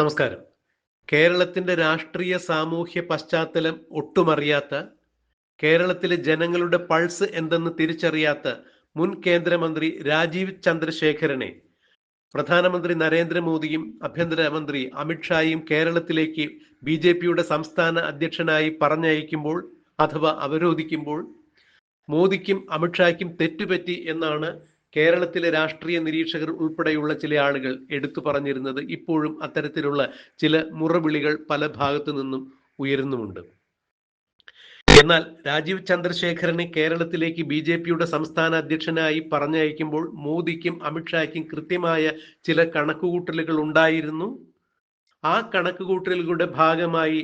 നമസ്കാരം. കേരളത്തിന്റെ രാഷ്ട്രീയ സാമൂഹ്യ പശ്ചാത്തലം ഒട്ടുമറിയാത്ത കേരളത്തിലെ ജനങ്ങളുടെ പൾസ് എന്തെന്ന് തിരിച്ചറിയാത്ത മുൻ കേന്ദ്രമന്ത്രി രാജീവ് ചന്ദ്രശേഖരനെ പ്രധാനമന്ത്രി നരേന്ദ്രമോദിയും ആഭ്യന്തരമന്ത്രി അമിത്ഷായും കേരളത്തിലേക്ക് ബി ജെ പിയുടെ സംസ്ഥാന അധ്യക്ഷനായി പറഞ്ഞയക്കുമ്പോൾ അഥവാ അവരോധിക്കുമ്പോൾ മോദിക്കും അമിത്ഷായ്ക്കും തെറ്റുപറ്റി എന്നാണ് കേരളത്തിലെ രാഷ്ട്രീയ നിരീക്ഷകർ ഉൾപ്പെടെയുള്ള ചില ആളുകൾ എടുത്തു പറഞ്ഞിരുന്നത് ഇപ്പോഴും അത്തരത്തിലുള്ള ചില മുറവിളികൾ പല ഭാഗത്തു നിന്നും ഉയരുന്നുമുണ്ട്. എന്നാൽ രാജീവ് ചന്ദ്രശേഖരനെ കേരളത്തിലേക്ക് ബി ജെ പിയുടെ സംസ്ഥാന അധ്യക്ഷനായി പറഞ്ഞയക്കുമ്പോൾ മോദിക്കും അമിത്ഷായ്ക്കും കൃത്യമായ ചില കണക്കുകൂട്ടലുകൾ ഉണ്ടായിരുന്നു. ആ കണക്കുകൂട്ടലുകളുടെ ഭാഗമായി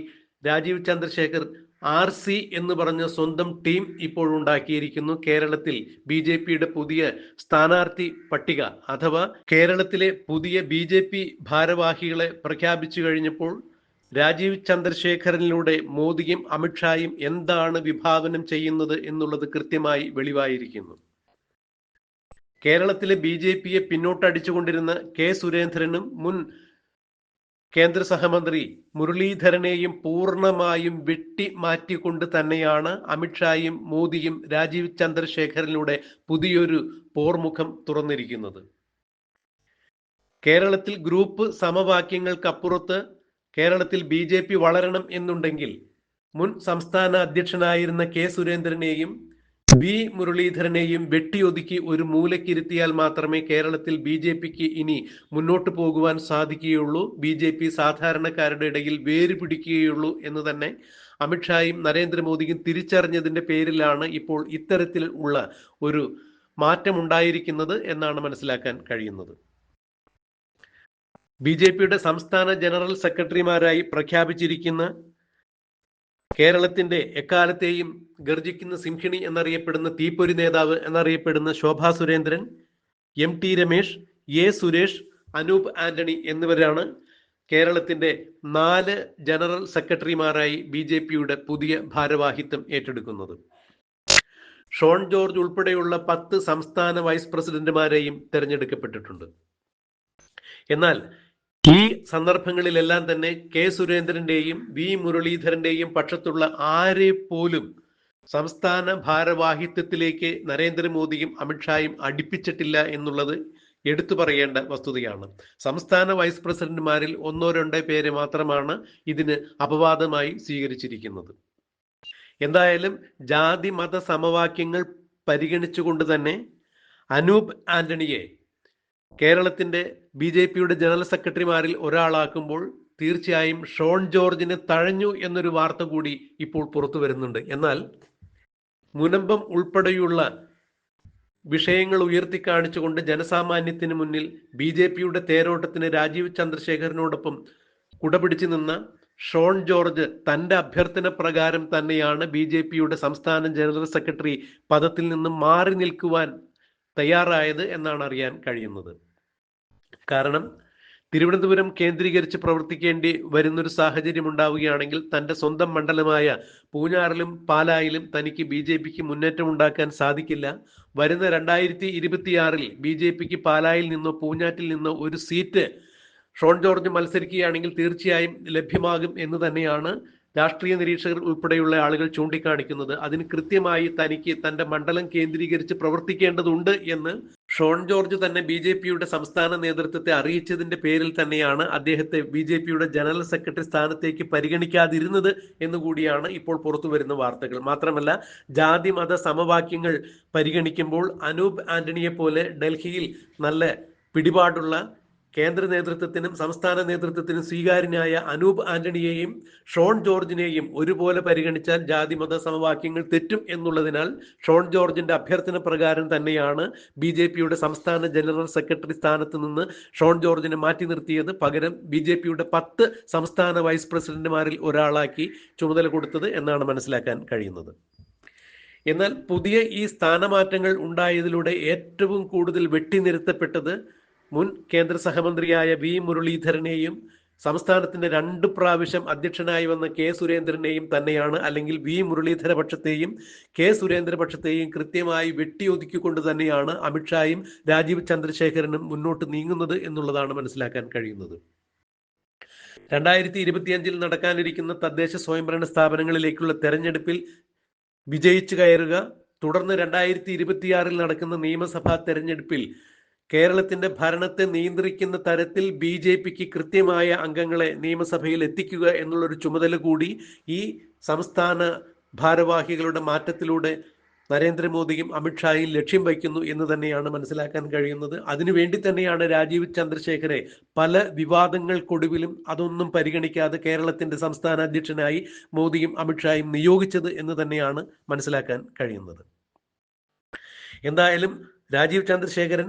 രാജീവ് ചന്ദ്രശേഖർ ആർ സി എന്ന് പറഞ്ഞ സ്വന്തം ടീം ഇപ്പോൾ ഉണ്ടാക്കിയിരിക്കുന്നു. കേരളത്തിൽ ബി ജെ പിയുടെ പുതിയ സ്ഥാനാർത്ഥി പട്ടിക അഥവാ കേരളത്തിലെ പുതിയ ബി ജെ പി ഭാരവാഹികളെ പ്രഖ്യാപിച്ചു കഴിഞ്ഞപ്പോൾ രാജീവ് ചന്ദ്രശേഖരനിലൂടെ മോദിയും അമിത്ഷായും എന്താണ് വിഭാവനം ചെയ്യുന്നത് എന്നുള്ളത് കൃത്യമായി വെളിവായിരിക്കുന്നു. കേരളത്തിലെ ബി ജെ പിയെ പിന്നോട്ടടിച്ചുകൊണ്ടിരുന്ന കെ സുരേന്ദ്രനും മുൻ കേന്ദ്ര സഹമന്ത്രി മുരളീധരനെയും പൂർണമായും വെട്ടി മാറ്റിക്കൊണ്ട് തന്നെയാണ് അമിത്ഷായും മോദിയും രാജീവ് ചന്ദ്രശേഖരനിലൂടെ പുതിയൊരു പോർമുഖം തുറന്നിരിക്കുന്നത്. കേരളത്തിൽ ഗ്രൂപ്പ് സമവാക്യങ്ങൾക്കപ്പുറത്ത് കേരളത്തിൽ ബി ജെ പി വളരണം എന്നുണ്ടെങ്കിൽ മുൻ സംസ്ഥാന അധ്യക്ഷനായിരുന്ന കെ സുരേന്ദ്രനെയും വി മുരളീധരനെയും വെട്ടിയൊതുക്കി ഒരു മൂലക്കിരുത്തിയാൽ മാത്രമേ കേരളത്തിൽ ബി ജെ പിക്ക് ഇനി മുന്നോട്ട് പോകുവാൻ സാധിക്കുകയുള്ളൂ. ബി ജെ പി സാധാരണക്കാരുടെ ഇടയിൽ വേര് പിടിക്കുകയുള്ളൂ എന്ന് തന്നെ അമിത്ഷായും നരേന്ദ്രമോദിയും തിരിച്ചറിഞ്ഞതിന്റെ പേരിലാണ് ഇപ്പോൾ ഇത്തരത്തിൽ ഉള്ള ഒരു മാറ്റമുണ്ടായിരിക്കുന്നത് എന്നാണ് മനസ്സിലാക്കാൻ കഴിയുന്നത്. ബി ജെ പിയുടെ സംസ്ഥാന ജനറൽ സെക്രട്ടറിമാരായി പ്രഖ്യാപിച്ചിരിക്കുന്ന കേരളത്തിന്റെ എക്കാലത്തെയും ഗർജിക്കുന്ന സിംഹിണി എന്നറിയപ്പെടുന്ന തീപ്പൊരി നേതാവ് എന്നറിയപ്പെടുന്ന Shobha Surendran M T Ramesh A Suresh Anoop Antony എന്നിവരാണ് കേരളത്തിന്റെ നാല് ജനറൽ സെക്രട്ടറിമാരായി ബി ജെ പിയുടെ പുതിയ ഭാരവാഹിത്വം ഏറ്റെടുക്കുന്നത്. ഷോൺ ജോർജ് ഉൾപ്പെടെയുള്ള പത്ത് സംസ്ഥാന വൈസ് പ്രസിഡന്റുമാരെയും തെരഞ്ഞെടുക്കപ്പെട്ടിട്ടുണ്ട്. എന്നാൽ ഈ സന്ദർഭങ്ങളിലെല്ലാം തന്നെ കെ സുരേന്ദ്രന്റെയും വി മുരളീധരന്റെയും പക്ഷത്തുള്ള ആരെ പോലും സംസ്ഥാന ഭാരവാഹിത്വത്തിലേക്ക് നരേന്ദ്രമോദിയും അമിത്ഷായും അടുപ്പിച്ചിട്ടില്ല എന്നുള്ളത് എടുത്തു പറയേണ്ട വസ്തുതയാണ്. സംസ്ഥാന വൈസ് പ്രസിഡന്റുമാരിൽ ഒന്നോ രണ്ടോ പേര് മാത്രമാണ് ഇതിന് അപവാദമായി സ്വീകരിച്ചിരിക്കുന്നത്. എന്തായാലും ജാതി മത സമവാക്യങ്ങൾ പരിഗണിച്ചുകൊണ്ട് തന്നെ അനൂപ് ആന്റണിയെ കേരളത്തിന്റെ ബി ജെ പിയുടെ ജനറൽ സെക്രട്ടറിമാരിൽ ഒരാളാക്കുമ്പോൾ തീർച്ചയായും ഷോൺ ജോർജിന് തഴഞ്ഞു എന്നൊരു വാർത്ത കൂടി ഇപ്പോൾ പുറത്തു വരുന്നുണ്ട്. എന്നാൽ മുനമ്പം ഉൾപ്പെടെയുള്ള വിഷയങ്ങൾ ഉയർത്തി കാണിച്ചുകൊണ്ട് ജനസാമാന്യത്തിന് മുന്നിൽ ബി ജെ പിയുടെ തേരോട്ടത്തിന് രാജീവ് ചന്ദ്രശേഖരനോടൊപ്പം കുടപിടിച്ചു നിന്ന ഷോൺ ജോർജ് തന്റെ അഭ്യർത്ഥന പ്രകാരം തന്നെയാണ് ബി ജെ പിയുടെ സംസ്ഥാന ജനറൽ സെക്രട്ടറി പദത്തിൽ നിന്ന് മാറി നിൽക്കുവാൻ തയ്യാറായത് എന്നാണ് അറിയാൻ കഴിയുന്നത്. കാരണം തിരുവനന്തപുരം കേന്ദ്രീകരിച്ച് പ്രവർത്തിക്കേണ്ടി വരുന്നൊരു സാഹചര്യം ഉണ്ടാവുകയാണെങ്കിൽ തന്റെ സ്വന്തം മണ്ഡലമായ പൂഞ്ഞാറിലും പാലായിലും തനിക്ക് ബി ജെ പിക്ക് മുന്നേറ്റം ഉണ്ടാക്കാൻ സാധിക്കില്ല. വരുന്ന രണ്ടായിരത്തി ഇരുപത്തിയാറിൽ ബി ജെ പിക്ക് പാലായിൽ നിന്നോ പൂഞ്ഞാറ്റിൽ നിന്നോ ഒരു സീറ്റ് ഷോൺ ജോർജ് മത്സരിക്കുകയാണെങ്കിൽ തീർച്ചയായും ലഭ്യമാകും എന്ന് തന്നെയാണ് രാഷ്ട്രീയ നിരീക്ഷകർ ഉൾപ്പെടെയുള്ള ആളുകൾ ചൂണ്ടിക്കാണിക്കുന്നത് അതിന് കൃത്യമായി തനിക്ക് തന്റെ മണ്ഡലം കേന്ദ്രീകരിച്ച് പ്രവർത്തിക്കേണ്ടതുണ്ട് എന്ന് ഷോൺ ജോർജ് തന്നെ ബി ജെ പിയുടെ സംസ്ഥാന നേതൃത്വത്തെ അറിയിച്ചതിന്റെ പേരിൽ തന്നെയാണ് അദ്ദേഹത്തെ ബി ജെ പിയുടെ ജനറൽ സെക്രട്ടറി സ്ഥാനത്തേക്ക് പരിഗണിക്കാതിരുന്നത് എന്നുകൂടിയാണ് ഇപ്പോൾ പുറത്തു വരുന്ന വാർത്തകൾ. മാത്രമല്ല ജാതി മത സമവാക്യങ്ങൾ പരിഗണിക്കുമ്പോൾ അനൂപ് ആന്റണിയെ പോലെ ഡൽഹിയിൽ നല്ല പിടിപാടുള്ള കേന്ദ്ര നേതൃത്വത്തിനും സംസ്ഥാന നേതൃത്വത്തിനും സ്വീകാര്യനായ അനൂപ് ആന്റണിയെയും ഷോൺ ജോർജിനെയും ഒരുപോലെ പരിഗണിച്ചാൽ ജാതി മത സമവാക്യങ്ങൾ തെറ്റും എന്നുള്ളതിനാൽ ഷോൺ ജോർജിന്റെ അഭ്യർത്ഥന പ്രകാരം തന്നെയാണ് ബി ജെ പിയുടെ സംസ്ഥാന ജനറൽ സെക്രട്ടറി സ്ഥാനത്ത് നിന്ന് ഷോൺ ജോർജിനെ മാറ്റി നിർത്തിയത്. പകരം ബി ജെ പിയുടെ പത്ത് സംസ്ഥാന വൈസ് പ്രസിഡന്റുമാരിൽ ഒരാളാക്കി ചുമതല കൊടുത്തത് എന്നാണ് മനസ്സിലാക്കാൻ കഴിയുന്നത്. എന്നാൽ പുതിയ ഈ സ്ഥാനമാറ്റങ്ങൾ ഉണ്ടായതിലൂടെ ഏറ്റവും കൂടുതൽ വെട്ടിനിരുത്തപ്പെട്ടത് മുൻ കേന്ദ്ര സഹമന്ത്രിയായ വി മുരളീധരനെയും സംസ്ഥാനത്തിന്റെ രണ്ട് പ്രാവശ്യം അധ്യക്ഷനായി വന്ന കെ സുരേന്ദ്രനെയും തന്നെയാണ് അല്ലെങ്കിൽ വി മുരളീധര പക്ഷത്തെയും കെ സുരേന്ദ്ര പക്ഷത്തെയും കൃത്യമായി വെട്ടിയൊതുക്കിക്കൊണ്ട് തന്നെയാണ് അമിത്ഷായും രാജീവ് ചന്ദ്രശേഖരനും മുന്നോട്ട് നീങ്ങുന്നത് എന്നുള്ളതാണ് മനസ്സിലാക്കാൻ കഴിയുന്നത്. രണ്ടായിരത്തി ഇരുപത്തിയഞ്ചിൽ നടക്കാനിരിക്കുന്ന തദ്ദേശ സ്വയംഭരണ സ്ഥാപനങ്ങളിലേക്കുള്ള തെരഞ്ഞെടുപ്പിൽ വിജയിച്ചു കയറുക തുടർന്ന് രണ്ടായിരത്തി ഇരുപത്തിയാറിൽ നടക്കുന്ന നിയമസഭാ തെരഞ്ഞെടുപ്പിൽ കേരളത്തിന്റെ ഭരണത്തെ നിയന്ത്രിക്കുന്ന തരത്തിൽ ബി ജെ പിക്ക് കൃത്യമായ അംഗങ്ങളെ നിയമസഭയിൽ എത്തിക്കുക എന്നുള്ളൊരു ചുമതല കൂടി ഈ സംസ്ഥാന ഭാരവാഹികളുടെ മാറ്റത്തിലൂടെ നരേന്ദ്രമോദിയും അമിത്ഷായും ലക്ഷ്യം വയ്ക്കുന്നു എന്ന് തന്നെയാണ് മനസ്സിലാക്കാൻ കഴിയുന്നത്. അതിനുവേണ്ടി തന്നെയാണ് രാജീവ് ചന്ദ്രശേഖരെ പല വിവാദങ്ങൾക്കൊടുവിലും അതൊന്നും പരിഗണിക്കാതെ കേരളത്തിന്റെ സംസ്ഥാന അധ്യക്ഷനായി മോദിയും അമിത്ഷായും നിയോഗിച്ചത് എന്ന് തന്നെയാണ് മനസ്സിലാക്കാൻ കഴിയുന്നത്. എന്തായാലും രാജീവ് ചന്ദ്രശേഖരൻ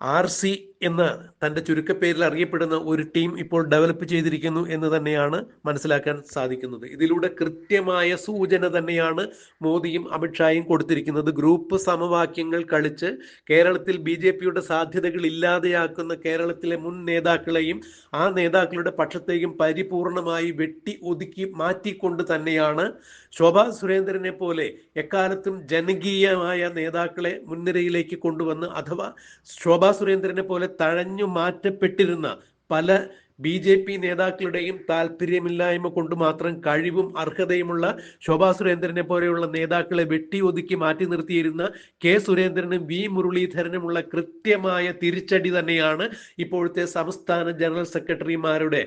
ആർ സി എന്ന തന്റെ ചുരുക്കപ്പേരിൽ അറിയപ്പെടുന്ന ഒരു ടീം ഇപ്പോൾ ഡെവലപ്പ് ചെയ്തിരിക്കുന്നു എന്ന് തന്നെയാണ് മനസ്സിലാക്കാൻ സാധിക്കുന്നത്. ഇതിലൂടെ കൃത്യമായ സൂചന തന്നെയാണ് മോദിയും അമിത്ഷായും കൊടുത്തിരിക്കുന്നത്. ഗ്രൂപ്പ് സമവാക്യങ്ങൾ കളിച്ച് കേരളത്തിൽ ബി ജെ പിയുടെ സാധ്യതകൾ ഇല്ലാതെയാക്കുന്ന കേരളത്തിലെ മുൻ നേതാക്കളെയും ആ നേതാക്കളുടെ പക്ഷത്തേക്കും പരിപൂർണമായി വെട്ടി ഒതുക്കി മാറ്റിക്കൊണ്ട് തന്നെയാണ് ശോഭാ സുരേന്ദ്രനെ പോലെ എക്കാലത്തും ജനകീയമായ നേതാക്കളെ മുൻനിരയിലേക്ക് കൊണ്ടുവന്ന് അഥവാ ശോഭാ സുരേന്ദ്രനെ പോലെ തഴഞ്ഞു മാറ്റപ്പെട്ടിരുന്ന പല ബി ജെ പി നേതാക്കളുടെയും താല്പര്യമില്ലായ്മ കൊണ്ട് മാത്രം കഴിവും അർഹതയുമുള്ള ശോഭാ സുരേന്ദ്രനെ പോലെയുള്ള നേതാക്കളെ വെട്ടി ഒതുക്കി മാറ്റി നിർത്തിയിരുന്ന കെ സുരേന്ദ്രനും വി മുരളീധരനുമുള്ള കൃത്യമായ തിരിച്ചടി തന്നെയാണ് ഇപ്പോഴത്തെ സംസ്ഥാന ജനറൽ സെക്രട്ടറിമാരുടെ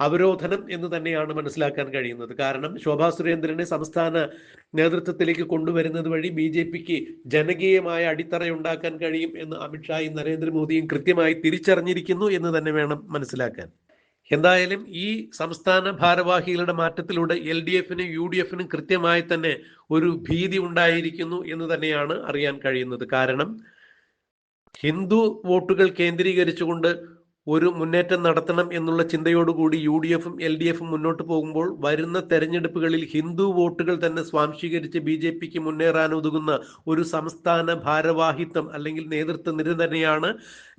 അവരോധനം എന്ന് തന്നെയാണ് മനസ്സിലാക്കാൻ കഴിയുന്നത്. കാരണം ശോഭാ സുരേന്ദ്രനെ സംസ്ഥാന നേതൃത്വത്തിലേക്ക് കൊണ്ടുവരുന്നത് വഴി ബി ജെ പിക്ക് ജനകീയമായ അടിത്തറയുണ്ടാക്കാൻ കഴിയും എന്ന് അമിത്ഷായും നരേന്ദ്രമോദിയും കൃത്യമായി തിരിച്ചറിഞ്ഞിരിക്കുന്നു എന്ന് തന്നെ വേണം മനസ്സിലാക്കാൻ. എന്തായാലും ഈ സംസ്ഥാന ഭാരവാഹികളുടെ മാറ്റത്തിലൂടെ എൽ ഡി എഫിനും യു ഡി എഫിനും കൃത്യമായി തന്നെ ഒരു ഭീതി ഉണ്ടായിരിക്കുന്നു എന്ന് തന്നെയാണ് അറിയാൻ കഴിയുന്നത്. കാരണം ഹിന്ദു വോട്ടുകൾ കേന്ദ്രീകരിച്ചുകൊണ്ട് ഒരു മുന്നേറ്റം നടത്തണം എന്നുള്ള ചിന്തയോടുകൂടി യു ഡി എഫും എൽ ഡി എഫും മുന്നോട്ട് പോകുമ്പോൾ വരുന്ന തെരഞ്ഞെടുപ്പുകളിൽ ഹിന്ദു വോട്ടുകൾ തന്നെ സ്വാംശീകരിച്ച് ബി ജെ പിക്ക് മുന്നേറാനൊതുകുന്ന ഒരു സംസ്ഥാന ഭാരവാഹിത്വം അല്ലെങ്കിൽ നേതൃത്വ നിര തന്നെയാണ്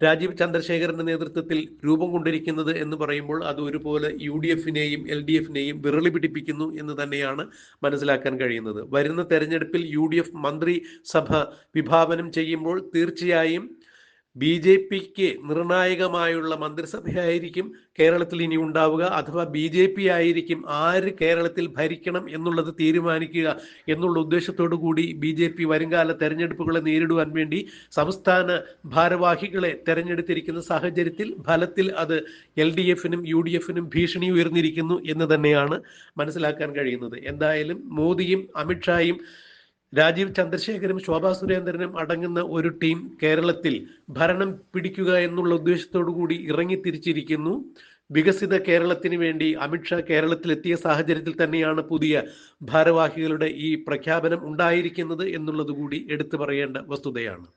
രാജീവ് ചന്ദ്രശേഖരന്റെ നേതൃത്വത്തിൽ രൂപം കൊണ്ടിരിക്കുന്നത് എന്ന് പറയുമ്പോൾ അത് ഒരുപോലെ യു ഡി എഫിനെയും എൽ ഡി എഫിനെയും വിരളി പിടിപ്പിക്കുന്നു എന്ന് തന്നെയാണ് മനസ്സിലാക്കാൻ കഴിയുന്നത്. വരുന്ന തെരഞ്ഞെടുപ്പിൽ യു ഡി എഫ് മന്ത്രിസഭ വിഭാവനം ചെയ്യുമ്പോൾ തീർച്ചയായും ബി ജെ പിക്ക് നിർണായകമായുള്ള മന്ത്രിസഭയായിരിക്കും കേരളത്തിൽ ഇനി ഉണ്ടാവുക അഥവാ ബി ജെ പി ആയിരിക്കും ആര് കേരളത്തിൽ ഭരിക്കണം എന്നുള്ളത് തീരുമാനിക്കുക എന്നുള്ള ഉദ്ദേശത്തോടു കൂടി ബി ജെ പി വരുംകാല തെരഞ്ഞെടുപ്പുകളെ നേരിടുവാൻ വേണ്ടി സംസ്ഥാന ഭാരവാഹികളെ തെരഞ്ഞെടുത്തിരിക്കുന്ന സാഹചര്യത്തിൽ ഫലത്തിൽ അത് എൽ ഡി എഫിനും യു ഡി എഫിനും ഭീഷണി ഉയർന്നിരിക്കുന്നു എന്ന് തന്നെയാണ് മനസ്സിലാക്കാൻ കഴിയുന്നത്. എന്തായാലും മോദിയും അമിത്ഷായും രാജീവ് ചന്ദ്രശേഖരും ശോഭാ സുരേന്ദ്രനും അടങ്ങുന്ന ഒരു ടീം കേരളത്തിൽ ഭരണം പിടിക്കുക എന്നുള്ള ഉദ്ദേശത്തോടു കൂടി ഇറങ്ങി തിരിച്ചിരിക്കുന്നു. വികസിത കേരളത്തിന് വേണ്ടി അമിത്ഷാ കേരളത്തിലെത്തിയ സാഹചര്യത്തിൽ തന്നെയാണ് പുതിയ ഭാരവാഹികളുടെ ഈ പ്രഖ്യാപനം ഉണ്ടായിരിക്കുന്നത് എന്നുള്ളത് കൂടി എടുത്തു പറയേണ്ട വസ്തുതയാണ്.